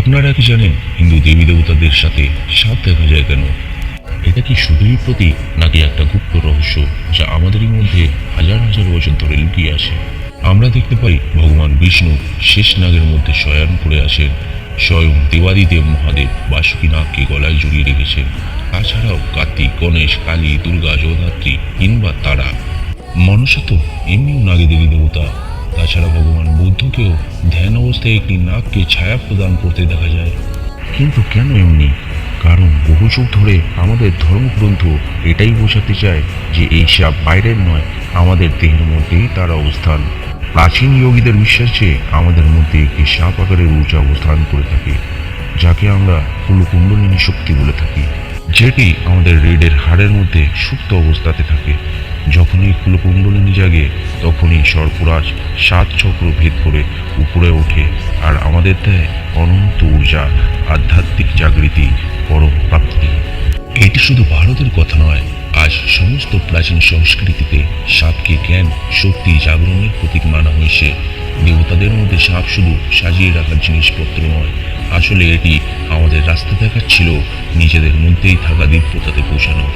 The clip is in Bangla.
আপনারা কি জানেন, হিন্দু দেবী দেবতাদের সাথে সাপ দেখা যায় কেন? এটা কি শুধুই প্রতীক, নাকি একটা গুপ্ত রহস্য যা আমাদেরই মধ্যে হাজার হাজার বছর ধরে লুকিয়ে আছে? আমরা দেখতে পাই ভগবান বিষ্ণু শেষ নাগের মধ্যে শয়ন করে আসেন। স্বয়ং দেবাদিদেব মহাদেব বাসুকী নাগকে গলায় জড়িয়ে রেখেছেন। তাছাড়াও কার্তিক, গণেশ, কালী, দুর্গা জগদ্ধাত্রী কিংবা তারা। মনসা তো এমনিও নাগে দেবী দেবতা। তাছাড়া ভগবান বুদ্ধকেও ধ্যান অবস্থায় একটি নাককে ছায়া প্রদান করতে দেখা যায়। কিন্তু কেন এমনি? কারণ বহু যুগ ধরে আমাদের ধর্মগ্রন্থ এটাই বোঝাতে চায় যে এই সাপ বাইরের নয়, আমাদের দেহের মধ্যেই তার অবস্থান। প্রাচীন যোগীদের বিশ্বাস আমাদের মধ্যে একটি সাপ আকারের ঊর্জা অবস্থান করে থাকে, যাকে আমরা কুলকুণ্ডলিনী শক্তি বলে থাকি, যেটি আমাদের রেডের হাড়ের মধ্যে সুপ্ত অবস্থাতে থাকে। যখনই কুলকুণ্ডলিনী জাগে, তখনই সর্পরাজ সাত চক্র ভেদ করে উপরে ওঠে আর আমাদের দেয় অনন্ত ঊর্জা, আধ্যাত্মিক জাগৃতি, পরম প্রাপ্তি। এটি শুধু ভারতের কথা নয়, আজ সমস্ত প্রাচীন সংস্কৃতিতে সাপকে জ্ঞান, শক্তি, জাগরণের প্রতীক মানা হয়েছে। দেবতাদের মধ্যে সাপ শুধু সাজিয়ে রাখার জিনিসপত্র নয়, আসলে এটি আমাদের রাস্তা দেখাচ্ছিল, নিজেদের মধ্যেই থাকা দিব্যতাতে পৌঁছানো।